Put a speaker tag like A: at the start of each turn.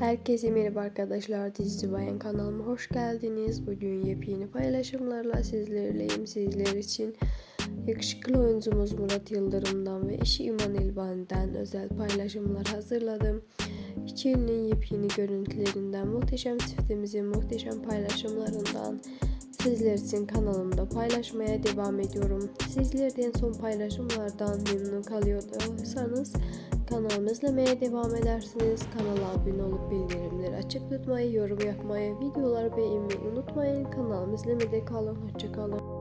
A: Herkese merhaba arkadaşlar. Dizi Bayan kanalıma hoş geldiniz. Bugün yepyeni paylaşımlarla sizlerleyim. Sizler için yakışıklı oyuncumuz Murat Yıldırım'dan ve eşi İman İlban'dan özel paylaşımlar hazırladım. İçerinin yepyeni görüntülerinden, muhteşem çiftimizin muhteşem paylaşımlarından sizler için kanalımda paylaşmaya devam ediyorum. Sizlerden son paylaşımlardan memnun kalıyorsanız kanalımı izlemeye devam edersiniz. Kanala abone olup bildirimleri açık tutmayı, yorum yapmayı, videoları beğenmeyi unutmayın. Kanalımı izlemede kalın. Hoşçakalın.